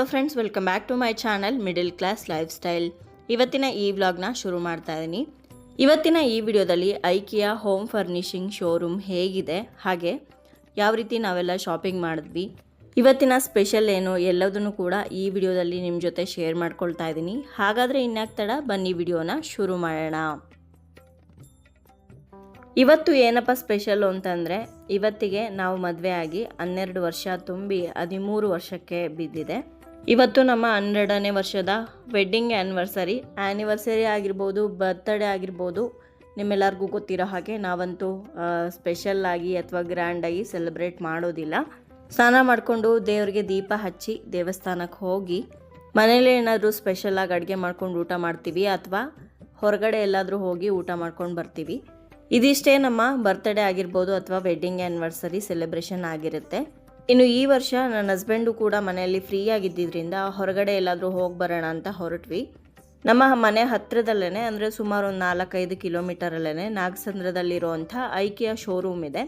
Hello friends welcome back to my channel middle class lifestyle ಇವತ್ತಿನ ಈ ವ್ಲಾಗ್ನ ಶುರು ಮಾಡ್ತಾ ಇದ್ದೀನಿ ಇವತ್ತಿನ ಈ ವಿಡಿಯೋದಲ್ಲಿ ಐಕಿಯಾ ಹೋಮ್ ಫರ್ನಿಷಿಂಗ್ ಶೋರೂಮ್ ಹೇಗಿದೆ, ಹಾಗೆ ಯಾವ ರೀತಿ ನಾವೆಲ್ಲ ಶಾಪಿಂಗ್ ಮಾಡಿದ್ವಿ, ಇವತ್ತಿನ ಸ್ಪೆಷಲ್ ಏನು ಎಲ್ಲದನ್ನು ಕೂಡ ಈ ವಿಡಿಯೋದಲ್ಲಿ ನಿಮ್ಮ ಜೊತೆ ಶೇರ್ ಮಾಡ್ಕೊಳ್ತಾ ಇದ್ದೀನಿ ಹಾಗಾದರೆ ಇನ್ಯಾಕ್ ತಡ ಬನ್ನಿ ವಿಡಿಯೋನ ಶುರು ಮಾಡೋಣ. ಇವತ್ತು ಏನಪ್ಪ ಸ್ಪೆಷಲ್ಲು ಅಂತಂದರೆ, ಇವತ್ತಿಗೆ ನಾವು ಮದುವೆ ಆಗಿ ಹನ್ನೆರಡು ವರ್ಷ ತುಂಬಿ ಹದಿಮೂರು ವರ್ಷಕ್ಕೆ ಬಿದ್ದಿದೆ. ಇವತ್ತು ನಮ್ಮ ಹನ್ನೆರಡನೇ ವರ್ಷದ ವೆಡ್ಡಿಂಗ್ ಆ್ಯನಿವರ್ಸರಿ ಆ್ಯನಿವರ್ಸರಿ ಆಗಿರ್ಬೋದು ಬರ್ತ್ಡೇ ಆಗಿರ್ಬೋದು, ನಿಮ್ಮೆಲ್ಲರಿಗೂ ಗೊತ್ತಿರೋ ಹಾಗೆ ನಾವಂತೂ ಸ್ಪೆಷಲ್ಲಾಗಿ ಅಥವಾ ಗ್ರ್ಯಾಂಡಾಗಿ ಸೆಲೆಬ್ರೇಟ್ ಮಾಡೋದಿಲ್ಲ. ಸ್ನಾನ ಮಾಡಿಕೊಂಡು ದೇವರಿಗೆ ದೀಪ ಹಚ್ಚಿ ದೇವಸ್ಥಾನಕ್ಕೆ ಹೋಗಿ ಮನೇಲಿ ಏನಾದರೂ ಸ್ಪೆಷಲಾಗಿ ಅಡುಗೆ ಮಾಡ್ಕೊಂಡು ಊಟ ಮಾಡ್ತೀವಿ ಅಥವಾ ಹೊರಗಡೆ ಎಲ್ಲಾದರೂ ಹೋಗಿ ಊಟ ಮಾಡ್ಕೊಂಡು ಬರ್ತೀವಿ. ಇದಿಷ್ಟೇ ನಮ್ಮ ಬರ್ತ್ಡೇ ಆಗಿರ್ಬೋದು ಅಥವಾ ವೆಡ್ಡಿಂಗ್ ಆ್ಯನಿವರ್ಸರಿ ಸೆಲೆಬ್ರೇಷನ್ ಆಗಿರುತ್ತೆ. ಇನ್ನು ಈ ವರ್ಷ ನನ್ನ ಹಸ್ಬೆಂಡು ಕೂಡ ಮನೆಯಲ್ಲಿ ಫ್ರೀ ಆಗಿದ್ದಿದ್ರಿಂದ ಹೊರಗಡೆ ಎಲ್ಲಾದರೂ ಹೋಗಿ ಬರೋಣ ಅಂತ ಹೊರಟ್ವಿ. ನಮ್ಮ ಮನೆ ಹತ್ತಿರದಲ್ಲೇ ಅಂದರೆ ಸುಮಾರು ಒಂದು ನಾಲ್ಕೈದು ಕಿಲೋಮೀಟರಲ್ಲೇ ನಾಗಸಂದ್ರದಲ್ಲಿರುವಂಥ ಐಕಿಯ ಶೋರೂಮ್ ಇದೆ.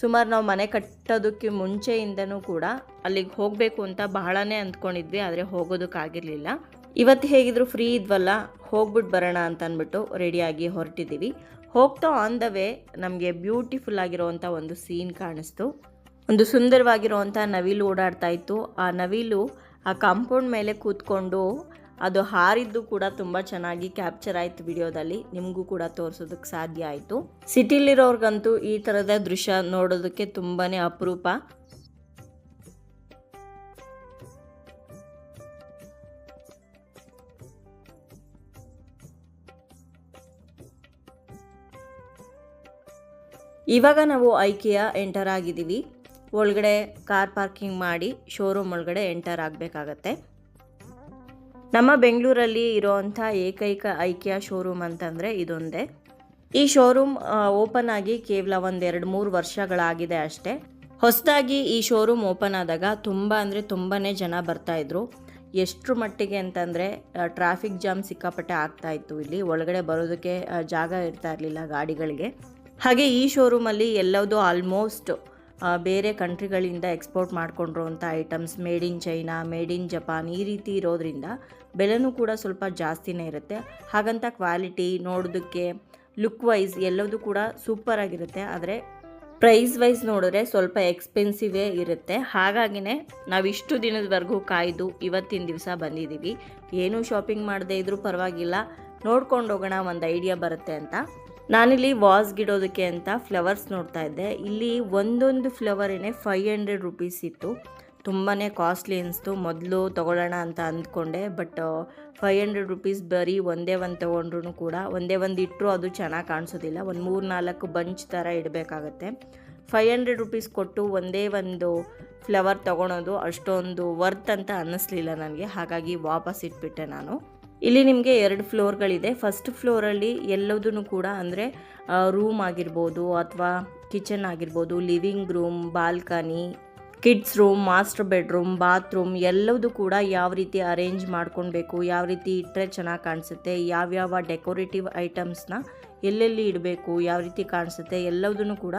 ಸುಮಾರು ನಾವು ಮನೆ ಕಟ್ಟೋದಕ್ಕೆ ಮುಂಚೆಯಿಂದನೂ ಕೂಡ ಅಲ್ಲಿಗೆ ಹೋಗಬೇಕು ಅಂತ ಬಹಳನೇ ಅಂದ್ಕೊಂಡಿದ್ವಿ, ಆದರೆ ಹೋಗೋದಕ್ಕಾಗಿರಲಿಲ್ಲ. ಇವತ್ತು ಹೇಗಿದ್ರು ಫ್ರೀ ಇದ್ವಲ್ಲ ಹೋಗ್ಬಿಟ್ಟು ಬರೋಣ ಅಂತ ಅಂದ್ಬಿಟ್ಟು ರೆಡಿಯಾಗಿ ಹೊರಟಿದ್ದೀವಿ ಹೋಗ್ತಾ ಆನ್ ದ ವೇ ನಮಗೆ ಬ್ಯೂಟಿಫುಲ್ ಆಗಿರೋವಂಥ ಒಂದು ಸೀನ್ ಕಾಣಿಸ್ತು. ಒಂದು ಸುಂದರವಾಗಿರುವಂಥ ನವಿಲು ಓಡಾಡ್ತಾ ಇತ್ತು. ಆ ನವಿಲು ಆ ಕಾಂಪೌಂಡ್ ಮೇಲೆ ಕೂತ್ಕೊಂಡು ಅದು ಹಾರಿದ್ದು ಕೂಡ ತುಂಬ ಚೆನ್ನಾಗಿ ಕ್ಯಾಪ್ಚರ್ ಆಯಿತು ವಿಡಿಯೋದಲ್ಲಿ. ನಿಮಗೂ ಕೂಡ ತೋರಿಸೋದಕ್ಕೆ ಸಾಧ್ಯ ಆಯಿತು. ಸಿಟಿಲಿರೋರ್ಗಂತೂ ಈ ಥರದ ದೃಶ್ಯ ನೋಡೋದಕ್ಕೆ ತುಂಬಾ ಅಪರೂಪ. ಇವಾಗ ನಾವು ಐಕೆಯ ಎಂಟರ್ ಆಗಿದ್ದೀವಿ. ಒಳಗಡೆ ಕಾರ್ ಪಾರ್ಕಿಂಗ್ ಮಾಡಿ ಶೋರೂಮ್ ಒಳಗಡೆ ಎಂಟರ್ ಆಗಬೇಕಾಗತ್ತೆ. ನಮ್ಮ ಬೆಂಗಳೂರಲ್ಲಿ ಇರೋವಂಥ ಏಕೈಕ ಐಕ್ಯಾ ಶೋರೂಮ್ ಅಂತಂದರೆ ಇದೊಂದೇ. ಈ ಶೋರೂಮ್ ಓಪನ್ ಆಗಿ ಕೇವಲ ಒಂದೆರಡು ಮೂರು ವರ್ಷಗಳಾಗಿದೆ ಅಷ್ಟೇ. ಹೊಸದಾಗಿ ಈ ಶೋರೂಮ್ ಓಪನ್ ಆದಾಗ ತುಂಬ ಅಂದರೆ ತುಂಬಾ ಜನ ಬರ್ತಾಯಿದ್ರು ಎಷ್ಟರ ಮಟ್ಟಿಗೆ ಅಂತಂದರೆ ಟ್ರಾಫಿಕ್ ಜಾಮ್ ಸಿಕ್ಕಾಪಟ್ಟೆ ಆಗ್ತಾ ಇತ್ತು ಇಲ್ಲಿ. ಒಳಗಡೆ ಬರೋದಕ್ಕೆ ಜಾಗ ಇರ್ತಾ ಇರಲಿಲ್ಲ ಗಾಡಿಗಳಿಗೆ. ಹಾಗೆ ಈ ಶೋರೂಮಲ್ಲಿ ಎಲ್ಲದೂ ಆಲ್ಮೋಸ್ಟ್ ಬೇರೆ ಕಂಟ್ರಿಗಳಿಂದ export ಮಾಡ್ಕೊಂಡಿರುವಂಥ items, made in China, made in Japan ಈ ರೀತಿ ಇರೋದ್ರಿಂದ ಬೆಲೆನೂ ಕೂಡ ಸ್ವಲ್ಪ ಜಾಸ್ತಿನೇ ಇರುತ್ತೆ. ಹಾಗಂತ ಕ್ವಾಲಿಟಿ ನೋಡೋದಕ್ಕೆ ಲುಕ್ ವೈಸ್ ಎಲ್ಲದೂ ಕೂಡ ಸೂಪರ್ ಆಗಿರುತ್ತೆ. ಆದರೆ ಪ್ರೈಸ್ ವೈಸ್ ನೋಡಿದ್ರೆ ಸ್ವಲ್ಪ ಎಕ್ಸ್ಪೆನ್ಸಿವೇ ಇರುತ್ತೆ. ಹಾಗಾಗಿನೇ ನಾವು ಇಷ್ಟು ದಿನದವರೆಗೂ ಕಾಯ್ದು ಇವತ್ತಿನ ದಿವಸ ಬಂದಿದ್ದೀವಿ. ಏನೂ ಶಾಪಿಂಗ್ ಮಾಡದೇ ಇದ್ರೂ ಪರವಾಗಿಲ್ಲ. ನೋಡ್ಕೊಂಡು ಹೋಗೋಣ, ಒಂದು ಐಡಿಯಾ ಬರುತ್ತೆ ಅಂತ. ನಾನಿಲ್ಲಿ ವಾಸ್ ಗಿಡೋದಕ್ಕೆ ಅಂತ ಫ್ಲವರ್ಸ್ ನೋಡ್ತಾ ಇದ್ದೆ. ಇಲ್ಲಿ ಒಂದೊಂದು ಫ್ಲವರೇನೆ ಫೈವ್ ಹಂಡ್ರೆಡ್ ರುಪೀಸ್ ಇತ್ತು. ತುಂಬಾ ಕಾಸ್ಟ್ಲಿ ಅನಿಸ್ತು. ಮೊದಲು ತೊಗೊಳ್ಳೋಣ ಅಂತ ಅಂದ್ಕೊಂಡೆ, ಬಟ್ ಫೈವ್ ಹಂಡ್ರೆಡ್ ರುಪೀಸ್ ಬರೀ ಒಂದೇ ಒಂದು ತೊಗೊಂಡ್ರು ಕೂಡ ಒಂದೇ ಒಂದು ಇಟ್ಟರು ಅದು ಚೆನ್ನಾಗಿ ಕಾಣಿಸೋದಿಲ್ಲ. ಒಂದು ಮೂರು ನಾಲ್ಕು ಬಂಚ್ ಥರ ಇಡಬೇಕಾಗತ್ತೆ. ಫೈವ್ ಹಂಡ್ರೆಡ್ ರುಪೀಸ್ ಕೊಟ್ಟು ಒಂದೇ ಒಂದು ಫ್ಲವರ್ ತೊಗೊಳೋದು ಅಷ್ಟೊಂದು ವರ್ತ್ ಅಂತ ಅನ್ನಿಸ್ಲಿಲ್ಲ ನನಗೆ. ಹಾಗಾಗಿ ವಾಪಸ್ ಇಟ್ಬಿಟ್ಟೆ ನಾನು. ಇಲ್ಲಿ ನಿಮಗೆ ಎರಡು ಫ್ಲೋರ್ಗಳಿದೆ. ಫಸ್ಟ್ ಫ್ಲೋರಲ್ಲಿ ಎಲ್ಲದೂ ಕೂಡ ಅಂದರೆ ರೂಮ್ ಆಗಿರ್ಬೋದು ಅಥವಾ ಕಿಚನ್ ಆಗಿರ್ಬೋದು, living room, balcony, kids room, master bedroom, bathroom ಎಲ್ಲದೂ ಕೂಡ ಯಾವ ರೀತಿ ಅರೇಂಜ್ ಮಾಡ್ಕೊಳ್ಬೇಕು, ಯಾವ ರೀತಿ ಇಟ್ಟರೆ ಚೆನ್ನಾಗಿ ಕಾಣಿಸುತ್ತೆ, ಯಾವ್ಯಾವ ಡೆಕೋರೇಟಿವ್ ಐಟಮ್ಸ್ನ ಎಲ್ಲೆಲ್ಲಿ ಇಡಬೇಕು, ಯಾವ ರೀತಿ ಕಾಣಿಸುತ್ತೆ ಎಲ್ಲದನ್ನು ಕೂಡ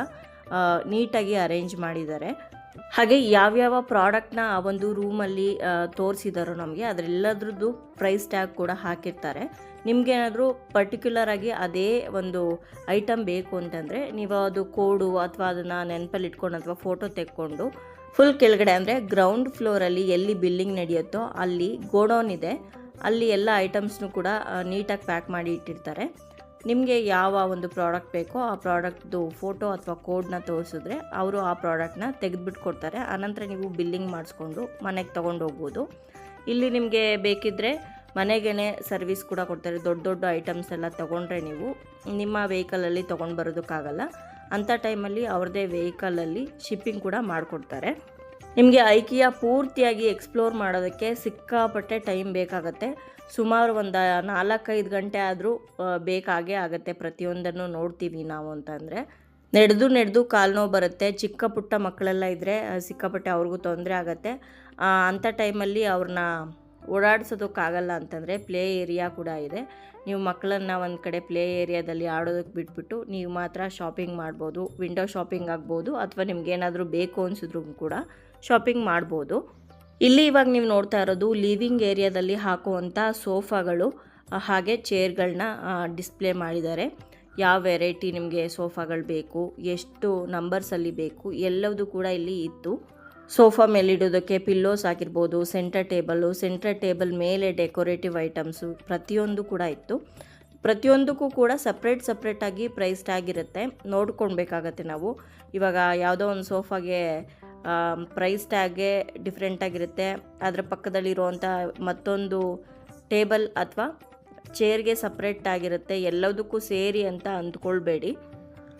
ನೀಟಾಗಿ ಅರೇಂಜ್ ಮಾಡಿದ್ದಾರೆ. ಹಾಗೆ ಯಾವ್ಯಾವ ಪ್ರಾಡಕ್ಟ್ನ ಆ ಒಂದು ರೂಮಲ್ಲಿ ತೋರಿಸಿದಾರೋ ನಮಗೆ ಅದರೆಲ್ಲದ್ರದ್ದು ಪ್ರೈಸ್ ಟ್ಯಾಗ್ ಕೂಡ ಹಾಕಿರ್ತಾರೆ. ನಿಮಗೇನಾದರೂ ಪರ್ಟಿಕ್ಯುಲರ್ ಆಗಿ ಅದೇ ಒಂದು ಐಟಮ್ ಬೇಕು ಅಂತಂದರೆ ನೀವು ಅದು ಕೋಡು ಅಥವಾ ಅದನ್ನು ನೆನಪಲ್ಲಿ ಇಟ್ಕೊಂಡು ಅಥವಾ ಫೋಟೋ ತೆಕ್ಕೊಂಡು ಫುಲ್ ಕೆಳಗಡೆ ಅಂದರೆ ಗ್ರೌಂಡ್ ಫ್ಲೋರಲ್ಲಿ ಎಲ್ಲಿ ಬಿಲ್ಲಿಂಗ್ ನಡೆಯುತ್ತೋ ಅಲ್ಲಿ ಗೋಡೌನ್ ಇದೆ. ಅಲ್ಲಿ ಎಲ್ಲ ಐಟಮ್ಸ್ನು ಕೂಡ ನೀಟಾಗಿ ಪ್ಯಾಕ್ ಮಾಡಿ ಇಟ್ಟಿರ್ತಾರೆ. ನಿಮಗೆ ಯಾವ ಒಂದು ಪ್ರಾಡಕ್ಟ್ ಬೇಕೋ ಆ ಪ್ರಾಡಕ್ಟ್ದು ಫೋಟೋ ಅಥವಾ ಕೋಡ್ನ ತೋರಿಸಿದ್ರೆ ಅವರು ಆ ಪ್ರಾಡಕ್ಟ್ನ ತೆಗೆದುಬಿಟ್ಟು ಕೊಡ್ತಾರೆ. ಆನಂತರ ನೀವು ಬಿಲ್ಲಿಂಗ್ ಮಾಡಿಸ್ಕೊಂಡು ಮನೆಗೆ ತೊಗೊಂಡು ಹೋಗ್ಬೋದು. ಇಲ್ಲಿ ನಿಮಗೆ ಬೇಕಿದ್ದರೆ ಮನೆಗೇ ಸರ್ವಿಸ್ ಕೂಡ ಕೊಡ್ತಾರೆ. ದೊಡ್ಡ ದೊಡ್ಡ ಐಟಮ್ಸ್ ಎಲ್ಲ ತೊಗೊಂಡ್ರೆ ನೀವು ನಿಮ್ಮ ವೆಹಿಕಲಲ್ಲಿ ತೊಗೊಂಡು ಬರೋದಕ್ಕಾಗಲ್ಲ. ಅಂಥ ಟೈಮಲ್ಲಿ ಅವ್ರದ್ದೇ ವೆಹಿಕಲಲ್ಲಿ ಶಿಪ್ಪಿಂಗ್ ಕೂಡ ಮಾಡಿಕೊಡ್ತಾರೆ. ನಿಮಗೆ ಐಕಿಯಾ ಪೂರ್ತಿಯಾಗಿ ಎಕ್ಸ್ಪ್ಲೋರ್ ಮಾಡೋದಕ್ಕೆ ಸಿಕ್ಕಾಪಟ್ಟೆ ಟೈಮ್ ಬೇಕಾಗತ್ತೆ. ಸುಮಾರು ಒಂದು ನಾಲ್ಕೈದು ಗಂಟೆ ಆದರೂ ಬೇಕಾಗೇ ಆಗುತ್ತೆ. ಪ್ರತಿಯೊಂದನ್ನು ನೋಡ್ತೀವಿ ನಾವು ಅಂತಂದರೆ. ನಡೆದು ನಡೆದು ಕಾಲು ನೋವು ಬರುತ್ತೆ. ಚಿಕ್ಕ ಪುಟ್ಟ ಮಕ್ಕಳೆಲ್ಲ ಇದ್ದರೆ ಸಿಕ್ಕಾಪಟ್ಟೆ ಅವ್ರಿಗೂ ತೊಂದರೆ ಆಗುತ್ತೆ. ಅಂಥ ಟೈಮಲ್ಲಿ ಅವ್ರನ್ನ ಓಡಾಡ್ಸೋದಕ್ಕಾಗಲ್ಲ ಅಂತಂದರೆ ಪ್ಲೇ ಏರಿಯಾ ಕೂಡ ಇದೆ. ನೀವು ಮಕ್ಕಳನ್ನ ಒಂದು ಕಡೆ ಪ್ಲೇ ಏರಿಯಾದಲ್ಲಿ ಆಡೋದಕ್ಕೆ ಬಿಟ್ಬಿಟ್ಟು, ನೀವು ಮಾತ್ರ ಶಾಪಿಂಗ್ ಮಾಡ್ಬೋದು, ವಿಂಡೋ ಶಾಪಿಂಗ್ ಆಗ್ಬೋದು, ಅಥವಾ ನಿಮ್ಗೇನಾದರೂ ಬೇಕು ಅನಿಸಿದ್ರು ಕೂಡ ಶಾಪಿಂಗ್ ಮಾಡ್ಬೋದು. ಇಲ್ಲಿ ಇವಾಗ ನೀವು ನೋಡ್ತಾ ಇರೋದು ಲಿವಿಂಗ್ ಏರಿಯಾದಲ್ಲಿ ಹಾಕುವಂಥ ಸೋಫಾಗಳು ಹಾಗೆ ಚೇರ್ಗಳನ್ನ ಡಿಸ್ಪ್ಲೇ ಮಾಡಿದ್ದಾರೆ. ಯಾವ ವೆರೈಟಿ ನಿಮಗೆ ಸೋಫಾಗಳು ಬೇಕು, ಎಷ್ಟು ನಂಬರ್ಸಲ್ಲಿ ಬೇಕು ಎಲ್ಲವೂ ಕೂಡ ಇಲ್ಲಿ ಇತ್ತು. ಸೋಫಾ ಮೇಲಿಡೋದಕ್ಕೆ ಪಿಲ್ಲೋಸ್ ಆಗಿರ್ಬೋದು ಸೆಂಟರ್ ಟೇಬಲು ಸೆಂಟರ್ ಟೇಬಲ್ ಮೇಲೆ ಡೆಕೋರೇಟಿವ್ ಐಟಮ್ಸು ಪ್ರತಿಯೊಂದು ಕೂಡ ಇತ್ತು. ಪ್ರತಿಯೊಂದಕ್ಕೂ ಕೂಡ ಸಪ್ರೇಟ್ ಸಪ್ರೇಟಾಗಿ ಪ್ರೈಸ್ಡ್ ಆಗಿರುತ್ತೆ. ನೋಡ್ಕೊಳ್ಬೇಕಾಗತ್ತೆ ನಾವು. ಇವಾಗ ಯಾವುದೋ ಒಂದು ಸೋಫಾಗೆ ಪ್ರೈಸ್ ಟ್ಯಾಗೇ ಡಿಫ್ರೆಂಟಾಗಿರುತ್ತೆ ಅದರ ಪಕ್ಕದಲ್ಲಿರುವಂಥ ಮತ್ತೊಂದು ಟೇಬಲ್ ಅಥವಾ ಚೇರ್ಗೆ ಸಪ್ರೇಟ್ ಆಗಿರುತ್ತೆ. ಎಲ್ಲದಕ್ಕೂ ಸೇರಿ ಅಂತ ಅಂದ್ಕೊಳ್ಬೇಡಿ.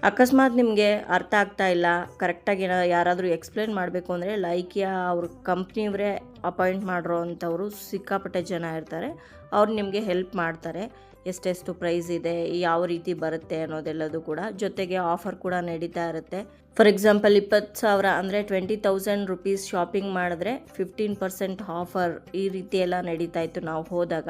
ಅಕಸ್ಮಾತ್ ನಿಮಗೆ ಅರ್ಥ ಆಗ್ತಾ ಇಲ್ಲ ಕರೆಕ್ಟಾಗಿ ಯಾರಾದರೂ ಎಕ್ಸ್ಪ್ಲೇನ್ ಮಾಡಬೇಕು ಅಂದರೆ ಯಾ ಅವ್ರ ಕಂಪ್ನಿಯವರೇ ಅಪಾಯಿಂಟ್ ಮಾಡಿರೋ ಅಂಥವರು ಸಿಕ್ಕಾಪಟ್ಟೆ ಜನ ಇರ್ತಾರೆ. ಅವ್ರು ನಿಮಗೆ ಹೆಲ್ಪ್ ಮಾಡ್ತಾರೆ. ಎಷ್ಟೆಷ್ಟು ಪ್ರೈಸ್ ಇದೆ, ಯಾವ ರೀತಿ ಬರುತ್ತೆ ಅನ್ನೋದೆಲ್ಲದು ಕೂಡ ಜೊತೆಗೆ ಆಫರ್ ಕೂಡ ನಡೀತಾ ಇರುತ್ತೆ. ಫಾರ್ ಎಕ್ಸಾಂಪಲ್ ಇಪ್ಪತ್ತು ಸಾವಿರ ಅಂದರೆ ಟ್ವೆಂಟಿ ತೌಸಂಡ್ ರುಪೀಸ್ ಶಾಪಿಂಗ್ ಮಾಡಿದ್ರೆ ಫಿಫ್ಟೀನ್ ಪರ್ಸೆಂಟ್ ಆಫರ್ ಈ ರೀತಿ ಎಲ್ಲ ನಡೀತಾ ಇತ್ತು ನಾವು ಹೋದಾಗ.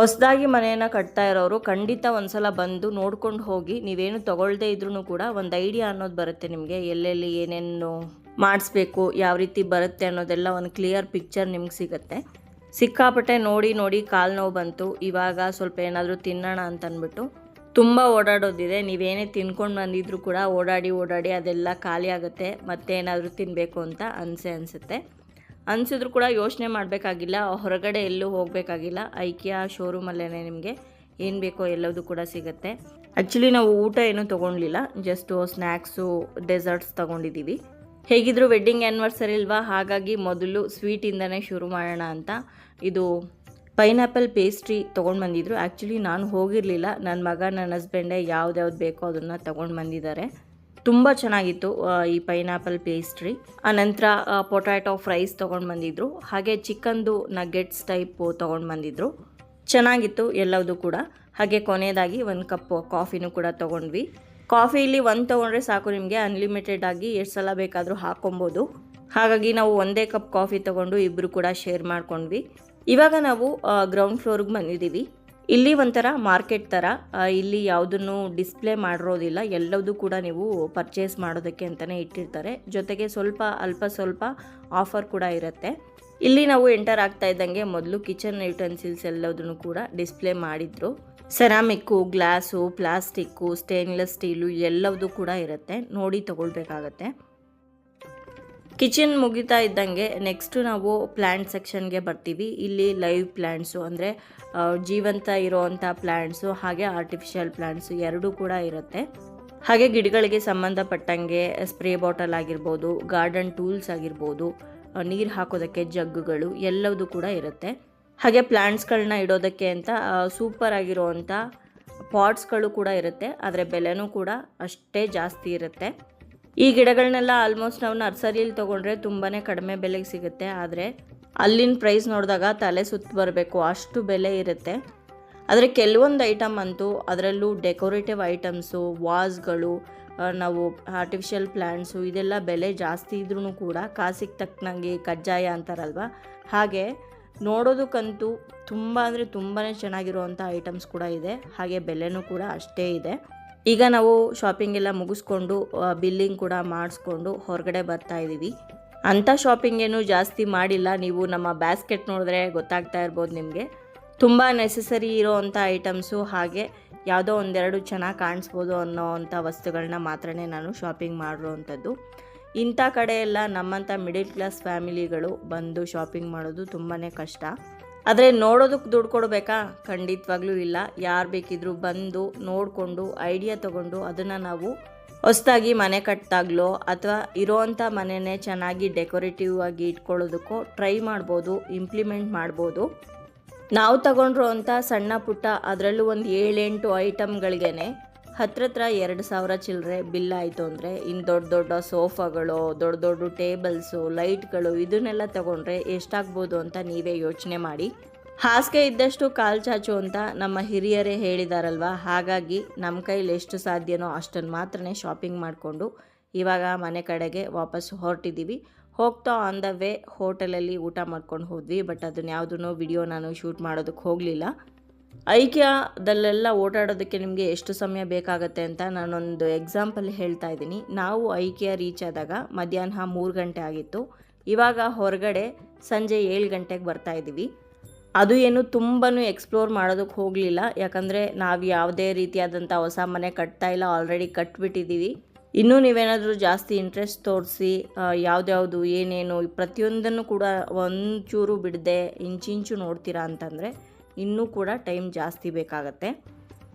ಹೊಸದಾಗಿ ಮನೆಯನ್ನು ಕಟ್ತಾ ಇರೋರು ಖಂಡಿತ ಒಂದ್ಸಲ ಬಂದು ನೋಡ್ಕೊಂಡು ಹೋಗಿ, ನೀವೇನು ತಗೊಳ್ದೇ ಇದ್ರೂ ಕೂಡ ಒಂದು ಐಡಿಯಾ ಅನ್ನೋದು ಬರುತ್ತೆ ನಿಮಗೆ, ಎಲ್ಲೆಲ್ಲಿ ಏನೇನು ಮಾಡಿಸ್ಬೇಕು, ಯಾವ ರೀತಿ ಬರುತ್ತೆ ಅನ್ನೋದೆಲ್ಲ ಒಂದು ಕ್ಲಿಯರ್ ಪಿಕ್ಚರ್ ನಿಮ್ಗೆ ಸಿಗುತ್ತೆ. ಸಿಕ್ಕಾಪಟ್ಟೆ ನೋಡಿ ನೋಡಿ ಕಾಲು ನೋವು ಬಂತು. ಇವಾಗ ಸ್ವಲ್ಪ ಏನಾದರೂ ತಿನ್ನೋಣ ಅಂತನ್ಬಿಟ್ಟು ತುಂಬ ಓಡಾಡೋದಿದೆ. ನೀವೇನೇ ತಿನ್ಕೊಂಡು ಬಂದಿದ್ರು ಕೂಡ ಓಡಾಡಿ ಓಡಾಡಿ ಅದೆಲ್ಲ ಖಾಲಿ ಆಗುತ್ತೆ. ಮತ್ತೆ ಏನಾದರೂ ತಿನ್ನಬೇಕು ಅಂತ ಅನಿಸೆ ಅನಿಸುತ್ತೆ. ಅನಿಸಿದ್ರು ಕೂಡ ಯೋಚನೆ ಮಾಡಬೇಕಾಗಿಲ್ಲ. ಹೊರಗಡೆ ಎಲ್ಲೂ ಹೋಗಬೇಕಾಗಿಲ್ಲ. ಐಕಿಯಾ ಶೋರೂಮಲ್ಲೇ ನಿಮಗೆ ಏನು ಬೇಕೋ ಎಲ್ಲದೂ ಕೂಡ ಸಿಗುತ್ತೆ. ಆ್ಯಕ್ಚುಲಿ ನಾವು ಊಟ ಏನೂ ತೊಗೊಳ್ಲಿಲ್ಲ ಜಸ್ಟು ಸ್ನ್ಯಾಕ್ಸು ಡೆಸರ್ಟ್ಸ್ ತೊಗೊಂಡಿದ್ದೀವಿ ಹೇಗಿದ್ರು ವೆಡ್ಡಿಂಗ್ ಆ್ಯನಿವರ್ಸರಿ ಅಲ್ವಾ? ಹಾಗಾಗಿ ಮೊದಲು ಸ್ವೀಟಿಂದನೇ ಶುರು ಮಾಡೋಣ ಅಂತ ಇದು ಪೈನಾಪಲ್ ಪೇಸ್ಟ್ರಿ ತೊಗೊಂಡು ಬಂದಿದ್ರು. ಆ್ಯಕ್ಚುಲಿ ನಾನು ಹೋಗಿರಲಿಲ್ಲ. ನನ್ನ ಮಗ ನನ್ನ ಹಸ್ಬೆಂಡೇ ಯಾವ್ದ್ಯಾವ್ದು ಬೇಕೋ ಅದನ್ನು ತೊಗೊಂಡು ಬಂದಿದ್ದಾರೆ. ತುಂಬ ಚೆನ್ನಾಗಿತ್ತು ಈ ಪೈನಾಪಲ್ ಪೇಸ್ಟ್ರಿ ಆನಂತರ ಪೊಟ್ಯಾಟೊ ಫ್ರೈಸ್ ತೊಗೊಂಡು ಬಂದಿದ್ರು. ಹಾಗೆ ಚಿಕನ್ದು ನಗೆಟ್ಸ್ ಟೈಪು ತೊಗೊಂಡು ಬಂದಿದ್ರು. ಚೆನ್ನಾಗಿತ್ತು ಎಲ್ಲದೂ ಕೂಡ. ಹಾಗೆ ಕೊನೆಯದಾಗಿ ಒಂದು ಕಪ್ ಕಾಫಿನೂ ಕೂಡ ತೊಗೊಂಡ್ವಿ. ಕಾಫಿಲಿ ಒಂದು ತೊಗೊಂಡ್ರೆ ಸಾಕು ನಿಮಗೆ. ಅನ್ಲಿಮಿಟೆಡ್ ಆಗಿ ಎಷ್ಟು ಸಲ ಬೇಕಾದರೂ ಹಾಕೊಬೋದು. ಹಾಗಾಗಿ ನಾವು ಒಂದೇ ಕಪ್ ಕಾಫಿ ತೊಗೊಂಡು ಇಬ್ಬರು ಕೂಡ ಶೇರ್ ಮಾಡ್ಕೊಂಡ್ವಿ. ಇವಾಗ ನಾವು ಗ್ರೌಂಡ್ ಫ್ಲೋರ್ಗೆ ಬಂದಿದ್ದೀವಿ. ಇಲ್ಲಿ ಒಂಥರ ಮಾರ್ಕೆಟ್ ಥರ ಇಲ್ಲಿ ಯಾವುದನ್ನು ಡಿಸ್ಪ್ಲೇ ಮಾಡಿರೋದಿಲ್ಲ, ಎಲ್ಲದೂ ಕೂಡ ನೀವು ಪರ್ಚೇಸ್ ಮಾಡೋದಕ್ಕೆ ಅಂತಲೇ ಇಟ್ಟಿರ್ತಾರೆ. ಜೊತೆಗೆ ಸ್ವಲ್ಪ ಅಲ್ಪ ಸ್ವಲ್ಪ ಆಫರ್ ಕೂಡ ಇರುತ್ತೆ. ಇಲ್ಲಿ ನಾವು ಎಂಟರ್ ಆಗ್ತಾ ಇದ್ದಂಗೆ ಮೊದಲು ಕಿಚನ್ ಯುಟೆನ್ಸಿಲ್ಸ್ ಎಲ್ಲದನ್ನು ಕೂಡ ಡಿಸ್ಪ್ಲೇ ಮಾಡಿದ್ರು. Ceramic glass plastic stainless steel ಎಲ್ಲವೂ ಕೂಡ ಇರುತ್ತೆ. ನೋಡಿ ತಗೊಳ್ಬೇಕಾಗತ್ತೆ. ಕಿಚನ್ ಮುಗಿತಾ ಇದ್ದಂಗೆ ನೆಕ್ಸ್ಟು ನಾವು ಪ್ಲ್ಯಾಂಟ್ ಸೆಕ್ಷನ್ಗೆ ಬರ್ತೀವಿ. ಇಲ್ಲಿ ಲೈವ್ ಪ್ಲ್ಯಾಂಟ್ಸು ಅಂದರೆ ಜೀವಂತ ಇರೋವಂಥ ಪ್ಲ್ಯಾಂಟ್ಸು ಹಾಗೆ ಆರ್ಟಿಫಿಷಿಯಲ್ ಪ್ಲ್ಯಾಂಟ್ಸು ಎರಡೂ ಕೂಡ ಇರುತ್ತೆ. ಹಾಗೆ ಗಿಡಗಳಿಗೆ ಸಂಬಂಧಪಟ್ಟಂಗೆ ಸ್ಪ್ರೇ ಬಾಟಲ್ ಆಗಿರ್ಬೋದು ಗಾರ್ಡನ್ ಟೂಲ್ಸ್ ಆಗಿರ್ಬೋದು ನೀರು ಹಾಕೋದಕ್ಕೆ ಜಗ್ಗುಗಳು ಎಲ್ಲವೂ ಕೂಡ ಇರುತ್ತೆ. ಹಾಗೆ ಪ್ಲ್ಯಾಂಟ್ಸ್ಗಳನ್ನ ಇಡೋದಕ್ಕೆ ಅಂತ ಸೂಪರ್ ಆಗಿರೋವಂಥ ಪಾಟ್ಸ್ಗಳು ಕೂಡ ಇರುತ್ತೆ. ಆದರೆ ಬೆಲೆನೂ ಕೂಡ ಅಷ್ಟೇ ಜಾಸ್ತಿ ಇರುತ್ತೆ. ಈ ಗಿಡಗಳನ್ನೆಲ್ಲ ಆಲ್ಮೋಸ್ಟ್ ನಾವು ನರ್ಸರಿಯಲ್ಲಿ ತೊಗೊಂಡ್ರೆ ತುಂಬಾ ಕಡಿಮೆ ಬೆಲೆಗೆ ಸಿಗುತ್ತೆ. ಆದರೆ ಅಲ್ಲಿನ ಪ್ರೈಸ್ ನೋಡಿದಾಗ ತಲೆ ಸುತ್ತ ಬರಬೇಕು, ಅಷ್ಟು ಬೆಲೆ ಇರುತ್ತೆ. ಆದರೆ ಕೆಲವೊಂದು ಐಟಮ್ ಅಂತೂ ಅದರಲ್ಲೂ ಡೆಕೋರೇಟಿವ್ ಐಟಮ್ಸು ವಾಸ್ಗಳು ನಾವು ಆರ್ಟಿಫಿಷಿಯಲ್ ಪ್ಲ್ಯಾಂಟ್ಸು ಇದೆಲ್ಲ ಬೆಲೆ ಜಾಸ್ತಿ ಇದ್ರೂ ಕೂಡ ಕಾಸಿಗೆ ತಕ್ಕನಂಗೆ ಕಜ್ಜಾಯ ಅಂತಾರಲ್ವ? ಹಾಗೆ ನೋಡೋದಕ್ಕಂತೂ ತುಂಬ ಅಂದರೆ ತುಂಬಾ ಚೆನ್ನಾಗಿರುವಂಥ ಐಟಮ್ಸ್ ಕೂಡ ಇದೆ. ಹಾಗೆ ಬೆಲೆನೂ ಕೂಡ ಅಷ್ಟೇ ಇದೆ. ಈಗ ನಾವು ಶಾಪಿಂಗ್ ಎಲ್ಲ ಮುಗಿಸ್ಕೊಂಡು ಬಿಲ್ಲಿಂಗ್ ಕೂಡ ಮಾಡಿಸ್ಕೊಂಡು ಹೊರಗಡೆ ಬರ್ತಾ ಇದ್ದೀವಿ. ಅಂಥ ಶಾಪಿಂಗ್ ಏನು ಜಾಸ್ತಿ ಮಾಡಿಲ್ಲ. ನೀವು ನಮ್ಮ ಬ್ಯಾಸ್ಕೆಟ್ ನೋಡಿದ್ರೆ ಗೊತ್ತಾಗ್ತಾ ಇರ್ಬೋದು ನಿಮಗೆ. ತುಂಬ ನೆಸಸರಿ ಇರೋವಂಥ ಐಟಮ್ಸು ಹಾಗೆ ಯಾವುದೋ ಒಂದೆರಡು ಚೆನ್ನಾಗಿ ಕಾಣಿಸ್ಬೋದು ಅನ್ನೋ ಅಂಥ ವಸ್ತುಗಳನ್ನ ಮಾತ್ರನೇ ನಾನು ಶಾಪಿಂಗ್ ಮಾಡಿರೋವಂಥದ್ದು. ಇಂಥ ಕಡೆ ಎಲ್ಲ ನಮ್ಮಂಥ ಮಿಡಿಲ್ ಕ್ಲಾಸ್ ಫ್ಯಾಮಿಲಿಗಳು ಬಂದು ಶಾಪಿಂಗ್ ಮಾಡೋದು ತುಂಬಾ ಕಷ್ಟ. ಆದರೆ ನೋಡೋದಕ್ಕೆ ದುಡ್ಡು ಕೊಡಬೇಕಾ? ಖಂಡಿತವಾಗ್ಲೂ ಇಲ್ಲ. ಯಾರು ಬೇಕಿದ್ರೂ ಬಂದು ನೋಡಿಕೊಂಡು, ಐಡಿಯಾ ತೊಗೊಂಡು ಅದನ್ನು ನಾವು ಹೊಸದಾಗಿ ಮನೆ ಕಟ್ಟಿದಾಗ್ಲೋ ಅಥವಾ ಇರೋವಂಥ ಮನೆಯೇ ಚೆನ್ನಾಗಿ ಡೆಕೋರೇಟಿವ್ ಆಗಿ ಇಟ್ಕೊಳ್ಳೋದಕ್ಕೋ ಟ್ರೈ ಮಾಡ್ಬೋದು, ಇಂಪ್ಲಿಮೆಂಟ್ ಮಾಡ್ಬೋದು. ನಾವು ತಗೊಂಡಿರೋ ಅಂಥ ಸಣ್ಣ ಪುಟ್ಟ ಅದರಲ್ಲೂ ಒಂದು ಏಳೆಂಟು ಐಟಮ್ಗಳಿಗೇನೆ ಹತ್ರ ಹತ್ರ ಎರಡು ಸಾವಿರ ಚಿಲ್ಲರೆ ಬಿಲ್ ಆಯಿತು ಅಂದರೆ ಇನ್ನು ದೊಡ್ಡ ದೊಡ್ಡ ಸೋಫಾಗಳು, ದೊಡ್ಡ ದೊಡ್ಡ ಟೇಬಲ್ಸು, ಲೈಟ್ಗಳು ಇದನ್ನೆಲ್ಲ ತಗೊಂಡ್ರೆ ಎಷ್ಟಾಗ್ಬೋದು ಅಂತ ನೀವೇ ಯೋಚನೆ ಮಾಡಿ. ಹಾಸಿಗೆ ಇದ್ದಷ್ಟು ಕಾಲು ಚಾಚು ಅಂತ ನಮ್ಮ ಹಿರಿಯರೇ ಹೇಳಿದಾರಲ್ವ? ಹಾಗಾಗಿ ನಮ್ಮ ಕೈಲಿ ಎಷ್ಟು ಸಾಧ್ಯನೋ ಅಷ್ಟನ್ನು ಮಾತ್ರ ಶಾಪಿಂಗ್ ಮಾಡಿಕೊಂಡು ಇವಾಗ ಮನೆ ಕಡೆಗೆ ವಾಪಸ್ ಹೊರಟಿದ್ದೀವಿ ಹೋಗ್ತಾ ಆನ್ ದ ವೇ ಹೋಟೆಲಲ್ಲಿ ಊಟ ಮಾಡ್ಕೊಂಡು ಹೋದ್ವಿ, ಬಟ್ ಅದನ್ನ ಯಾವುದೂ ವಿಡಿಯೋ ನಾನು ಶೂಟ್ ಮಾಡೋದಕ್ಕೆ ಹೋಗಲಿಲ್ಲ. ಐಕ್ಯದಲ್ಲೆಲ್ಲ ಓಡಾಡೋದಕ್ಕೆ ನಿಮಗೆ ಎಷ್ಟು ಸಮಯ ಬೇಕಾಗತ್ತೆ ಅಂತ ನಾನೊಂದು ಎಕ್ಸಾಂಪಲ್ ಹೇಳ್ತಾ ಇದ್ದೀನಿ. ನಾವು ಐಕ್ಯ ರೀಚ್ ಆದಾಗ ಮಧ್ಯಾಹ್ನ ಮೂರು ಗಂಟೆ ಆಗಿತ್ತು. ಇವಾಗ ಹೊರಗಡೆ ಸಂಜೆ ಏಳು ಗಂಟೆಗೆ ಬರ್ತಾ ಇದ್ದೀವಿ. ಅದು ಏನು ತುಂಬಾ ಎಕ್ಸ್ಪ್ಲೋರ್ ಮಾಡೋದಕ್ಕೆ ಹೋಗಲಿಲ್ಲ. ಯಾಕಂದರೆ ನಾವು ಯಾವುದೇ ರೀತಿಯಾದಂಥ ಹೊಸ ಮನೆ ಕಟ್ತಾ ಇಲ್ಲ ಆಲ್ರೆಡಿ ಕಟ್ಬಿಟ್ಟಿದ್ದೀವಿ. ಇನ್ನೂ ನೀವೇನಾದರೂ ಜಾಸ್ತಿ ಇಂಟ್ರೆಸ್ಟ್ ತೋರಿಸಿ ಯಾವುದ್ಯಾವುದು ಏನೇನು ಪ್ರತಿಯೊಂದನ್ನು ಕೂಡ ಒಂಚೂರು ಬಿಡದೆ, ಇಂಚಿಂಚು ನೋಡ್ತೀರಾ ಅಂತಂದರೆ ಇನ್ನೂ ಕೂಡ ಟೈಮ್ ಜಾಸ್ತಿ ಬೇಕಾಗತ್ತೆ.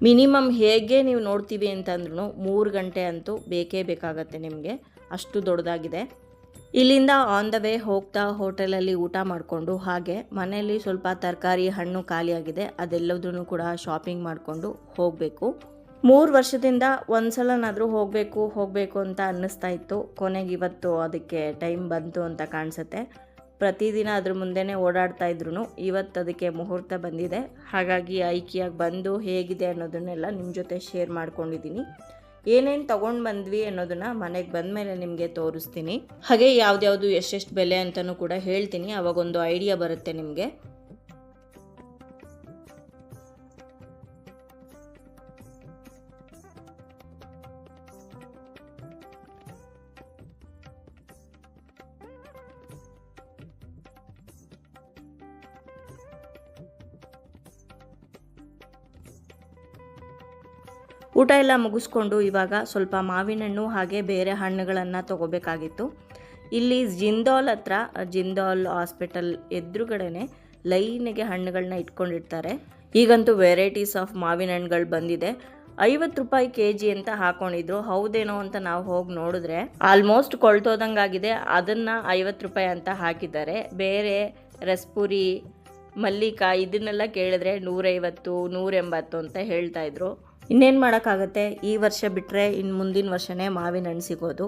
ಮಿನಿಮಮ್ ಹೇಗೆ ನೀವು ನೋಡ್ತೀವಿ ಅಂತಂದ್ರೂ ಮೂರು ಗಂಟೆ ಅಂತೂ ಬೇಕೇ ಬೇಕಾಗತ್ತೆ ನಿಮಗೆ. ಅಷ್ಟು ದೊಡ್ಡದಾಗಿದೆ. ಇಲ್ಲಿಂದ ಆನ್ ದ ವೇ ಹೋಗ್ತಾ ಹೋಟೆಲಲ್ಲಿ ಊಟ ಮಾಡಿಕೊಂಡು ಹಾಗೆ ಮನೆಯಲ್ಲಿ ಸ್ವಲ್ಪ ತರಕಾರಿ ಹಣ್ಣು ಖಾಲಿಯಾಗಿದೆ, ಅದೆಲ್ಲದನ್ನು ಕೂಡ ಶಾಪಿಂಗ್ ಮಾಡಿಕೊಂಡು ಹೋಗಬೇಕು. ಮೂರು ವರ್ಷದಿಂದ ಒಂದು ಸಲನಾದರೂ ಹೋಗಬೇಕು ಹೋಗಬೇಕು ಅಂತ ಅನ್ನಿಸ್ತಾ ಇತ್ತು. ಕೊನೆಗೆ ಇವತ್ತು ಅದಕ್ಕೆ ಟೈಮ್ ಬಂತು ಅಂತ ಕಾಣಿಸುತ್ತೆ. ಪ್ರತಿದಿನ ಅದ್ರ ಮುಂದೆನೇ ಓಡಾಡ್ತಾ ಇದ್ರು ಇವತ್ತು ಅದಕ್ಕೆ ಮುಹೂರ್ತ ಬಂದಿದೆ. ಹಾಗಾಗಿ ಐಕಿಯಾಗಿ ಬಂದು ಹೇಗಿದೆ ಅನ್ನೋದನ್ನೆಲ್ಲ ನಿಮ್ಮ ಜೊತೆ ಶೇರ್ ಮಾಡ್ಕೊಂಡಿದ್ದೀನಿ ಏನೇನು ತೊಗೊಂಡು ಬಂದ್ವಿ ಅನ್ನೋದನ್ನ ಮನೆಗೆ ಬಂದ ಮೇಲೆ ನಿಮಗೆ ತೋರಿಸ್ತೀನಿ. ಹಾಗೆ ಯಾವ್ದ್ಯಾವ್ದು ಎಷ್ಟೆಷ್ಟು ಬೆಲೆ ಅಂತಲೂ ಕೂಡ ಹೇಳ್ತೀನಿ. ಅವಾಗೊಂದು ಐಡಿಯಾ ಬರುತ್ತೆ ನಿಮಗೆ. ಊಟ ಎಲ್ಲ ಮುಗಿಸ್ಕೊಂಡು ಇವಾಗ ಸ್ವಲ್ಪ ಮಾವಿನ ಹಣ್ಣು ಹಾಗೆ ಬೇರೆ ಹಣ್ಣುಗಳನ್ನು ತಗೋಬೇಕಾಗಿತ್ತು. ಇಲ್ಲಿ ಜಿಂದಾಲ್ ಹತ್ರ, ಜಿಂದಾಲ್ ಹಾಸ್ಪಿಟಲ್ ಎದುರುಗಡೆನೆ ಲೈನಿಗೆ ಹಣ್ಣುಗಳನ್ನ ಇಟ್ಕೊಂಡಿರ್ತಾರೆ. ಈಗಂತೂ ವೆರೈಟೀಸ್ ಆಫ್ ಮಾವಿನ ಹಣ್ಣುಗಳು ಬಂದಿದೆ. ಐವತ್ತು ರೂಪಾಯಿ ಕೆ ಜಿ ಅಂತ ಹಾಕೊಂಡಿದ್ರು. ಹೌದೇನೋ ಅಂತ ನಾವು ಹೋಗಿ ನೋಡಿದ್ರೆ ಆಲ್ಮೋಸ್ಟ್ ಕೊಳ್ತೋದಂಗಾಗಿದೆ. ಅದನ್ನು ಐವತ್ತು ರೂಪಾಯಿ ಅಂತ ಹಾಕಿದ್ದಾರೆ. ಬೇರೆ ರಸ್ಪುರಿ, ಮಲ್ಲಿಕ, ಇದನ್ನೆಲ್ಲ ಕೇಳಿದ್ರೆ ನೂರೈವತ್ತು, ನೂರೆಂಬತ್ತು ಅಂತ ಹೇಳ್ತಾ ಇದ್ರು. ಇನ್ನೇನು ಮಾಡೋಕ್ಕಾಗತ್ತೆ? ಈ ವರ್ಷ ಬಿಟ್ಟರೆ ಇನ್ನು ಮುಂದಿನ ವರ್ಷನೇ ಮಾವಿನ ಹಣ್ಣು ಸಿಗೋದು.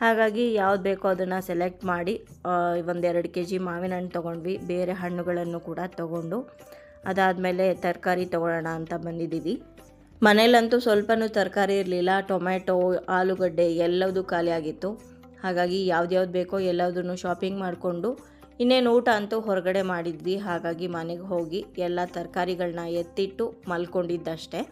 ಹಾಗಾಗಿ ಯಾವ್ದು ಬೇಕೋ ಅದನ್ನು ಸೆಲೆಕ್ಟ್ ಮಾಡಿ ಒಂದೆರಡು ಕೆ ಜಿ ಮಾವಿನ ಹಣ್ಣು ತೊಗೊಂಡ್ವಿ. ಬೇರೆ ಹಣ್ಣುಗಳನ್ನು ಕೂಡ ತೊಗೊಂಡು, ಅದಾದಮೇಲೆ ತರಕಾರಿ ತೊಗೊಳ್ಳೋಣ ಅಂತ ಬಂದಿದ್ದೀವಿ. ಮನೇಲಂತೂ ಸ್ವಲ್ಪನೂ ತರಕಾರಿ ಇರಲಿಲ್ಲ. ಟೊಮೆಟೊ ಆಲೂಗಡ್ಡೆ ಎಲ್ಲದೂ ಖಾಲಿಯಾಗಿತ್ತು ಹಾಗಾಗಿ ಯಾವ್ದ್ಯಾವ್ದು ಬೇಕೋ ಎಲ್ಲದನ್ನು ಶಾಪಿಂಗ್ ಮಾಡಿಕೊಂಡು, ಇನ್ನೇನು ಊಟ ಅಂತೂ ಹೊರಗಡೆ ಮಾಡಿದ್ವಿ. ಹಾಗಾಗಿ ಮನೆಗೆ ಹೋಗಿ ಎಲ್ಲ ತರಕಾರಿಗಳನ್ನ ಎತ್ತಿಟ್ಟು ಮಲ್ಕೊಂಡಿದ್ದಷ್ಟೇ.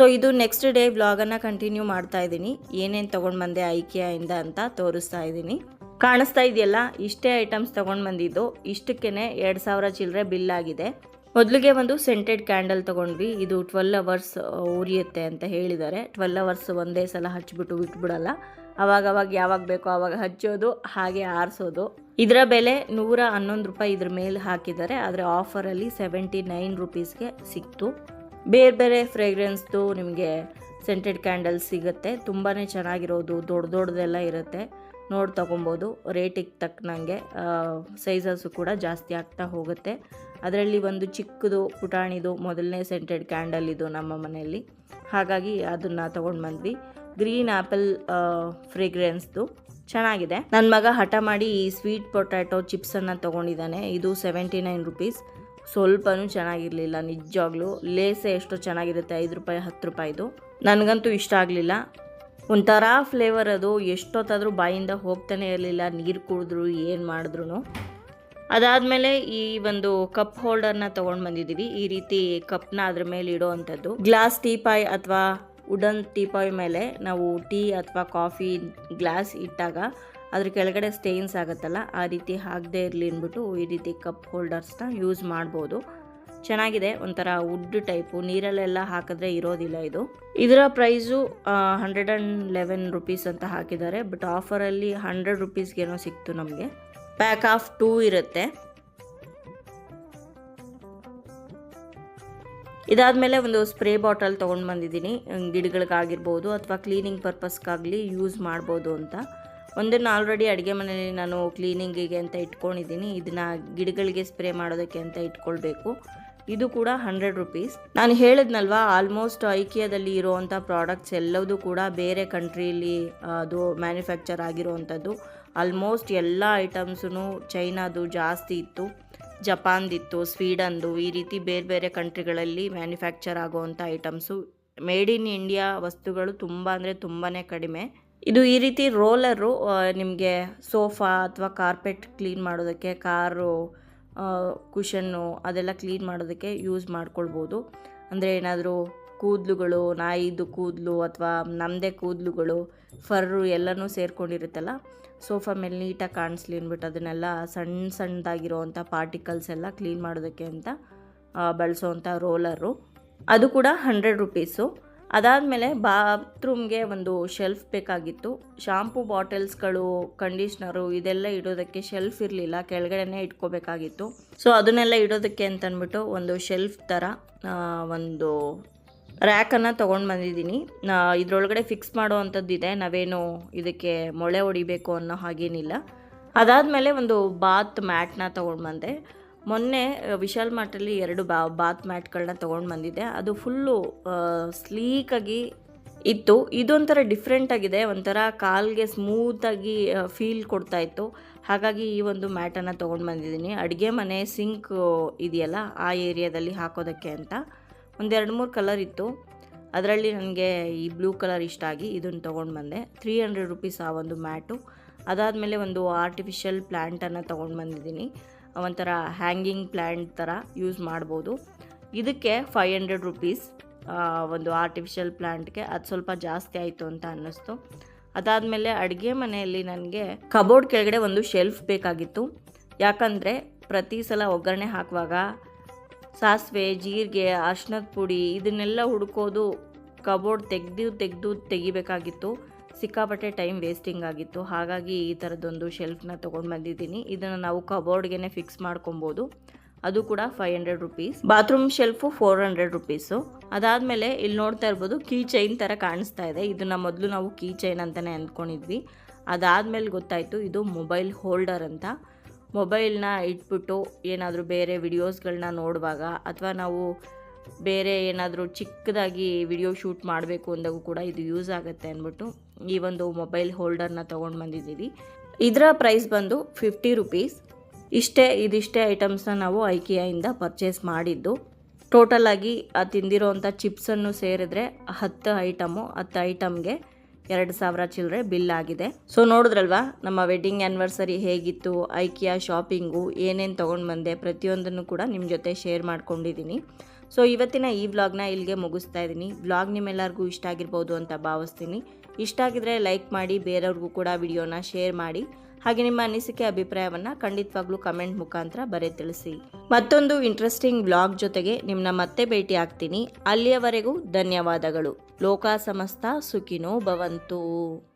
ಸೊ ಇದು ನೆಕ್ಸ್ಟ್ ಡೇ ವ್ಲಾಗನ್ನು ಕಂಟಿನ್ಯೂ ಮಾಡ್ತಾ ಇದ್ದೀನಿ. ಏನೇನು ತೊಗೊಂಡು ಬಂದೆ ಐಕಿಯಿಂದ ಅಂತ ತೋರಿಸ್ತಾ ಇದ್ದೀನಿ. ಕಾಣಿಸ್ತಾ ಇದೆಯಲ್ಲ, ಇಷ್ಟೇ ಐಟಮ್ಸ್ ತೊಗೊಂಡು ಬಂದಿದ್ದು. ಇಷ್ಟಕ್ಕೇ ಎರಡು ಸಾವಿರ ಚಿಲ್ಲರೆ ಬಿಲ್ ಆಗಿದೆ. ಮೊದಲಿಗೆ ಒಂದು ಸೆಂಟೆಡ್ ಕ್ಯಾಂಡಲ್ ತೊಗೊಂಡ್ವಿ. ಇದು ಟ್ವೆಲ್ ಅವರ್ಸ್ ಉರಿಯುತ್ತೆ ಅಂತ ಹೇಳಿದ್ದಾರೆ. ಟ್ವೆಲ್ ಅವರ್ಸ್ ಒಂದೇ ಸಲ ಹಚ್ಚಿಬಿಟ್ಟು ಬಿಟ್ಬಿಡಲ್ಲ. ಅವಾಗ ಅವಾಗ ಯಾವಾಗ ಬೇಕೋ ಆವಾಗ ಹಚ್ಚೋದು, ಹಾಗೆ ಆರಿಸೋದು. ಇದರ ಬೆಲೆ ನೂರ ಹನ್ನೊಂದು ರೂಪಾಯಿ ಇದ್ರ ಮೇಲೆ ಹಾಕಿದ್ದಾರೆ. ಆದರೆ ಆಫರಲ್ಲಿ ಸೆವೆಂಟಿ ನೈನ್ ರುಪೀಸ್ಗೆ ಸಿಕ್ತು. ಬೇರೆ ಬೇರೆ ಫ್ರೇಗ್ರೆನ್ಸ್ದು ನಿಮಗೆ ಸೆಂಟೆಡ್ ಕ್ಯಾಂಡಲ್ ಸಿಗುತ್ತೆ. ತುಂಬಾ ಚೆನ್ನಾಗಿರೋದು, ದೊಡ್ಡ ದೊಡ್ಡದೆಲ್ಲ ಇರುತ್ತೆ. ನೋಡಿ ತೊಗೊಬೋದು. ರೇಟಿಗೆ ತಕ್ಕನಂಗೆ ಸೈಜಸ್ಸು ಕೂಡ ಜಾಸ್ತಿ ಆಗ್ತಾ ಹೋಗುತ್ತೆ. ಅದರಲ್ಲಿ ಒಂದು ಚಿಕ್ಕದು ಪುಟಾಣಿದು ಮೊದಲನೇ ಸೆಂಟೆಡ್ ಕ್ಯಾಂಡಲ್ ಇದು ನಮ್ಮ ಮನೆಯಲ್ಲಿ. ಹಾಗಾಗಿ ಅದನ್ನು ತೊಗೊಂಡು ಬಂದ್ವಿ. ಗ್ರೀನ್ ಆ್ಯಪಲ್ ಫ್ರೇಗ್ರೆನ್ಸ್ದು ಚೆನ್ನಾಗಿದೆ. ನನ್ನ ಮಗ ಹಠ ಮಾಡಿ ಈ ಸ್ವೀಟ್ ಪೊಟ್ಯಾಟೊ ಚಿಪ್ಸನ್ನು ತೊಗೊಂಡಿದ್ದಾನೆ. ಇದು ಸೆವೆಂಟಿ ನೈನ್ ರುಪೀಸ್ ಸ್ವಲ್ಪನೂ ಚೆನ್ನಾಗಿರಲಿಲ್ಲ ನಿಜವಾಗ್ಲೂ ಲೇಸೆ ಎಷ್ಟು ಚೆನ್ನಾಗಿರುತ್ತೆ, ಐದು ರೂಪಾಯಿ, ಹತ್ತು ರೂಪಾಯಿದು. ನನಗಂತೂ ಇಷ್ಟ ಆಗಲಿಲ್ಲ. ಒಂಥರ ಫ್ಲೇವರ್ ಅದು, ಎಷ್ಟೊತ್ತಾದರೂ ಬಾಯಿಂದ ಹೋಗ್ತಾನೆ ಇರಲಿಲ್ಲ, ನೀರು ಕುಡಿದ್ರು, ಏನು ಮಾಡಿದ್ರು ಅದಾದಮೇಲೆ ಈ ಒಂದು ಕಪ್ ಹೋಲ್ಡರ್ನ ತೊಗೊಂಡು ಬಂದಿದ್ದೀವಿ ಈ ರೀತಿ ಕಪ್ನ ಅದ್ರ ಮೇಲೆ ಇಡೋ ಅಂಥದ್ದು ಗ್ಲಾಸ್ ಟೀಪಾಯ್ ಅಥವಾ ವುಡನ್ ಟೀಪಾಯ್ ಮೇಲೆ ನಾವು ಟೀ ಅಥವಾ ಕಾಫಿ ಗ್ಲಾಸ್ ಇಟ್ಟಾಗ ಅದ್ರ ಕೆಳಗಡೆ ಸ್ಟೇನ್ಸ್ ಆಗುತ್ತಲ್ಲ, ಆ ರೀತಿ ಹಾಕದೇ ಇರಲಿ ಅಂದ್ಬಿಟ್ಟು ಈ ರೀತಿ ಕಪ್ ಹೋಲ್ಡರ್ಸ್ನ ಯೂಸ್ ಮಾಡ್ಬೋದು. ಚೆನ್ನಾಗಿದೆ, ಒಂಥರ ವುಡ್ ಟೈಪು ನೀರಲ್ಲೆಲ್ಲ ಹಾಕಿದ್ರೆ ಇರೋದಿಲ್ಲ ಇದು. ಇದರ price hundred and eleven rupees ಅಂತ ಹಾಕಿದ್ದಾರೆ. ಬಟ್ ಆಫರಲ್ಲಿ ಹಂಡ್ರೆಡ್ ರುಪೀಸ್ಗೇನೋ ಸಿಕ್ತು ನಮಗೆ. ಪ್ಯಾಕ್ ಆಫ್ ಟೂ ಇರುತ್ತೆ. ಇದಾದಮೇಲೆ ಒಂದು ಸ್ಪ್ರೇ ಬಾಟಲ್ ತೊಗೊಂಡು ಬಂದಿದ್ದೀನಿ. ಗಿಡಗಳಿಗಾಗಿರ್ಬೋದು ಅಥವಾ ಕ್ಲೀನಿಂಗ್ ಪರ್ಪಸ್ಗಾಗಲಿ ಯೂಸ್ ಮಾಡ್ಬೋದು ಅಂತ. ಒಂದನ್ನು ಆಲ್ರೆಡಿ ಅಡುಗೆ ಮನೆಯಲ್ಲಿ ನಾನು ಕ್ಲೀನಿಂಗಿಗೆ ಅಂತ ಇಟ್ಕೊಂಡಿದ್ದೀನಿ. ಇದನ್ನು ಗಿಡಗಳಿಗೆ ಸ್ಪ್ರೇ ಮಾಡೋದಕ್ಕೆ ಅಂತ ಇಟ್ಕೊಳ್ಬೇಕು. ಇದು ಕೂಡ ಹಂಡ್ರೆಡ್ ರುಪೀಸ್ ನಾನು ಹೇಳಿದ್ನಲ್ವ ಆಲ್ಮೋಸ್ಟ್ ಐಕಿಯಾದಲ್ಲಿ ಇರೋವಂಥ ಪ್ರಾಡಕ್ಟ್ಸ್ ಎಲ್ಲವೂ ಕೂಡ ಬೇರೆ ಕಂಟ್ರೀಲಿ ಅದು ಮ್ಯಾನುಫ್ಯಾಕ್ಚರ್ ಆಗಿರುವಂಥದ್ದು ಆಲ್ಮೋಸ್ಟ್ ಎಲ್ಲ ಐಟಮ್ಸೂ ಚೈನಾದು ಜಾಸ್ತಿ ಇತ್ತು. ಜಪಾನ್ದಿತ್ತು, ಸ್ವೀಡನ್ದು, ಈ ರೀತಿ ಬೇರೆ ಬೇರೆ ಕಂಟ್ರಿಗಳಲ್ಲಿ ಮ್ಯಾನುಫ್ಯಾಕ್ಚರ್ ಆಗುವಂಥ ಐಟಮ್ಸು ಮೇಡ್ ಇನ್ ಇಂಡಿಯಾ ವಸ್ತುಗಳು ತುಂಬ ಅಂದರೆ ತುಂಬಾ ಕಡಿಮೆ. ಇದು ಈ ರೀತಿ ರೋಲರು ನಿಮಗೆ ಸೋಫಾ ಅಥವಾ ಕಾರ್ಪೆಟ್ ಕ್ಲೀನ್ ಮಾಡೋದಕ್ಕೆ, ಕಾರು ಕುಷನ್ನು ಅದೆಲ್ಲ ಕ್ಲೀನ್ ಮಾಡೋದಕ್ಕೆ ಯೂಸ್ ಮಾಡ್ಕೊಳ್ಬೋದು. ಅಂದರೆ ಏನಾದರೂ ಕೂದಲುಗಳು, ನಾಯಿದು ಕೂದಲು ಅಥವಾ ನಮ್ಮದೇ ಕೂದಲುಗಳು, ಫರ್ರು ಎಲ್ಲನೂ ಸೇರ್ಕೊಂಡಿರುತ್ತಲ್ಲ, ಸೋಫಾ ಮೇಲೆ ನೀಟಾಗಿ ಕಾಣಿಸ್ಲಿ ಅಂದ್ಬಿಟ್ಟು ಅದನ್ನೆಲ್ಲ ಸಣ್ಣ ಸಣ್ಣದಾಗಿರೋವಂಥ ಪಾರ್ಟಿಕಲ್ಸ್ ಎಲ್ಲ ಕ್ಲೀನ್ ಮಾಡೋದಕ್ಕೆ ಅಂತ ಬಳಸೋವಂಥ ರೋಲರು. ಅದು ಕೂಡ ಹಂಡ್ರೆಡ್ ರುಪೀಸು. ಅದಾದಮೇಲೆ ಬಾತ್ರೂಮ್ಗೆ ಒಂದು ಶೆಲ್ಫ್ ಬೇಕಾಗಿತ್ತು. ಶಾಂಪೂ ಬಾಟಲ್ಸ್ಗಳು, ಕಂಡೀಷ್ನರು ಇದೆಲ್ಲ ಇಡೋದಕ್ಕೆ ಶೆಲ್ಫ್ ಇರಲಿಲ್ಲ. ಕೆಳಗಡೆನೇ ಇಟ್ಕೋಬೇಕಾಗಿತ್ತು. ಸೊ ಅದನ್ನೆಲ್ಲ ಇಡೋದಕ್ಕೆ ಅಂತಂದ್ಬಿಟ್ಟು ಒಂದು ಶೆಲ್ಫ್ ಥರ ಒಂದು ರ್ಯಾಕನ್ನು ತೊಗೊಂಡು ಬಂದಿದ್ದೀನಿ. ಇದರೊಳಗಡೆ ಫಿಕ್ಸ್ ಮಾಡುವಂಥದ್ದು ಇದೆ ನಾವೇನು ಇದಕ್ಕೆ ಮೊಳೆ ಹೊಡಿಬೇಕು ಅನ್ನೋ ಹಾಗೇನಿಲ್ಲ. ಅದಾದಮೇಲೆ ಒಂದು ಬಾತ್ ಮ್ಯಾಟ್ನ ತೊಗೊಂಡು ಬಂದೆ. ಮೊನ್ನೆ ವಿಶಾಲ್ ಮಾರ್ಟಲ್ಲಿ ಎರಡು ಬಾ, ಬಾತ್ ಮ್ಯಾಟ್ಗಳನ್ನ ತೊಗೊಂಡು ಬಂದಿದ್ದೆ. ಅದು ಫುಲ್ಲು ಸ್ಲೀಕಾಗಿ ಇತ್ತು. ಇದೊಂಥರ ಡಿಫ್ರೆಂಟ್ ಆಗಿದೆ. ಒಂಥರ ಕಾಲ್ಗೆ ಸ್ಮೂತಾಗಿ ಫೀಲ್ ಕೊಡ್ತಾ ಇತ್ತು. ಹಾಗಾಗಿ ಈ ಒಂದು ಮ್ಯಾಟನ್ನು ತೊಗೊಂಡು ಬಂದಿದ್ದೀನಿ. ಅಡುಗೆ ಮನೆ ಸಿಂಕ್ ಇದೆಯಲ್ಲ, ಆ ಏರಿಯಾದಲ್ಲಿ ಹಾಕೋದಕ್ಕೆ ಅಂತ. ಒಂದೆರಡು ಮೂರು ಕಲರ್ ಇತ್ತು. ಅದರಲ್ಲಿ ನನಗೆ ಈ ಬ್ಲೂ ಕಲರ್ ಇಷ್ಟ ಆಗಿ ಇದನ್ನು ತೊಗೊಂಡು ಬಂದೆ. ತ್ರೀ ಹಂಡ್ರೆಡ್ ರುಪೀಸ್ ಆ ಒಂದು ಮ್ಯಾಟು. ಅದಾದಮೇಲೆ ಒಂದು ಆರ್ಟಿಫಿಷಿಯಲ್ ಪ್ಲ್ಯಾಂಟನ್ನು ತೊಗೊಂಡು ಬಂದಿದ್ದೀನಿ. ಒಂಥರ ಹ್ಯಾಂಗಿಂಗ್ ಪ್ಲ್ಯಾಂಟ್ ಥರ ಯೂಸ್ ಮಾಡ್ಬೋದು. ಇದಕ್ಕೆ ಫೈವ್ ಹಂಡ್ರೆಡ್ ರುಪೀಸ್ ಒಂದು ಆರ್ಟಿಫಿಷಿಯಲ್ ಪ್ಲ್ಯಾಂಟ್ಗೆ ಅದು ಸ್ವಲ್ಪ ಜಾಸ್ತಿ ಆಯಿತು ಅಂತ ಅನ್ನಿಸ್ತು. ಅದಾದಮೇಲೆ ಅಡುಗೆ ಮನೆಯಲ್ಲಿ ನನಗೆ ಕಬೋರ್ಡ್ ಕೆಳಗಡೆ ಒಂದು ಶೆಲ್ಫ್ ಬೇಕಾಗಿತ್ತು. ಯಾಕಂದರೆ ಪ್ರತಿ ಸಲ ಒಗ್ಗರಣೆ ಹಾಕುವಾಗ ಸಾಸಿವೆ, ಜೀರಿಗೆ ಅರ್ಶಿನದ ಪುಡಿ ಇದನ್ನೆಲ್ಲ ಹುಡುಕೋದು ಕಬೋರ್ಡ್ ತೆಗೆದು ತೆಗೆದು ತೆಗಿಬೇಕಾಗಿತ್ತು. ಸಿಕ್ಕಾಪಟ್ಟೆ ಟೈಮ್ ವೇಸ್ಟಿಂಗ್ ಆಗಿತ್ತು. ಹಾಗಾಗಿ ಈ ಥರದ್ದೊಂದು ಶೆಲ್ಫ್ನ ತೊಗೊಂಡು ಬಂದಿದ್ದೀನಿ. ಇದನ್ನು ನಾವು ಕಬೋರ್ಡ್ಗೆ ಫಿಕ್ಸ್ ಮಾಡ್ಕೊಬೋದು. ಅದು ಕೂಡ five hundred rupees bathroom shelf four hundred rupees ಅದಾದಮೇಲೆ ಇಲ್ಲಿ ನೋಡ್ತಾ ಇರ್ಬೋದು ಕೀ ಚೈನ್ ಥರ ಕಾಣಿಸ್ತಾ ಇದೆ. ಇದನ್ನು ಮೊದಲು ನಾವು ಕೀ ಚೈನ್ ಅಂತಲೇ ಅಂದ್ಕೊಂಡಿದ್ವಿ ಅದಾದಮೇಲೆ ಗೊತ್ತಾಯಿತು, ಇದು ಮೊಬೈಲ್ ಹೋಲ್ಡರ್ ಅಂತ. ಮೊಬೈಲ್ನ ಇಟ್ಬಿಟ್ಟು ಏನಾದರೂ ಬೇರೆ ವಿಡಿಯೋಸ್ಗಳನ್ನ ನೋಡುವಾಗ ಅಥವಾ ನಾವು ಬೇರೆ ಏನಾದರೂ ಚಿಕ್ಕದಾಗಿ ವಿಡಿಯೋ ಶೂಟ್ ಮಾಡಬೇಕು ಅಂದಾಗೂ ಕೂಡ ಇದು ಯೂಸ್ ಆಗುತ್ತೆ ಅಂದ್ಬಿಟ್ಟು ಈ ಒಂದು ಮೊಬೈಲ್ ಹೋಲ್ಡರ್ನ ತೊಗೊಂಡು ಬಂದಿದ್ದೀವಿ. ಇದರ ಪ್ರೈಸ್ ಬಂದು ಫಿಫ್ಟಿ ರುಪೀಸ್. ಇಷ್ಟೇ, ಇದಿಷ್ಟೇ ಐಟಮ್ಸ್ನ ನಾವು ಐಕಿಯಾಯಿಂದ ಪರ್ಚೇಸ್ ಮಾಡಿದ್ದು. ಟೋಟಲ್ ಆಗಿ ಆ ತಿಂದಿರೋವಂಥ ಚಿಪ್ಸನ್ನು ಸೇರಿದ್ರೆ ಹತ್ತು ಐಟಮು, ಹತ್ತು ಐಟಮ್ಗೆ ಎರಡು ಸಾವಿರ ಚಿಲ್ಲರೆ ಬಿಲ್ ಆಗಿದೆ. ಸೊ ನೋಡಿದ್ರಲ್ವಾ, ನಮ್ಮ ವೆಡ್ಡಿಂಗ್ ಆ್ಯನಿವರ್ಸರಿ ಹೇಗಿತ್ತು, ಐಕಿಯಾ ಶಾಪಿಂಗು, ಏನೇನು ತೊಗೊಂಡು ಬಂದೆ, ಪ್ರತಿಯೊಂದನ್ನು ಕೂಡ ನಿಮ್ಮ ಜೊತೆ ಶೇರ್ ಮಾಡ್ಕೊಂಡಿದ್ದೀನಿ ಸೊ ಇವತ್ತಿನ ಈ ವ್ಲಾಗ್ನ ಇಲ್ಲಿಗೆ ಮುಗಿಸ್ತಾ ಇದ್ದೀನಿ. ವ್ಲಾಗ್ ನಿಮ್ಮೆಲ್ಲರಿಗೂ ಇಷ್ಟ ಆಗಿರ್ಬೋದು ಅಂತ ಭಾವಿಸ್ತೀನಿ. ಇಷ್ಟ ಆಗಿದ್ರೆ ಲೈಕ್ ಮಾಡಿ, ಬೇರೆಯವ್ರಿಗೂ ಕೂಡ ವಿಡಿಯೋನ ಶೇರ್ ಮಾಡಿ. ಹಾಗೆ ನಿಮ್ಮ ಅನಿಸಿಕೆ, ಅಭಿಪ್ರಾಯವನ್ನು ಖಂಡಿತವಾಗ್ಲೂ ಕಮೆಂಟ್ ಮುಖಾಂತರ ಬರೆ ತಿಳಿಸಿ. ಮತ್ತೊಂದು ಇಂಟ್ರೆಸ್ಟಿಂಗ್ ಬ್ಲಾಗ್ ಜೊತೆಗೆ ನಿಮ್ಮನ್ನ ಮತ್ತೆ ಭೇಟಿ ಆಗ್ತೀನಿ. ಅಲ್ಲಿಯವರೆಗೂ ಧನ್ಯವಾದಗಳು. ಲೋಕ ಸಮಸ್ತ, ಸುಖಿನೋ ಭವಂತು.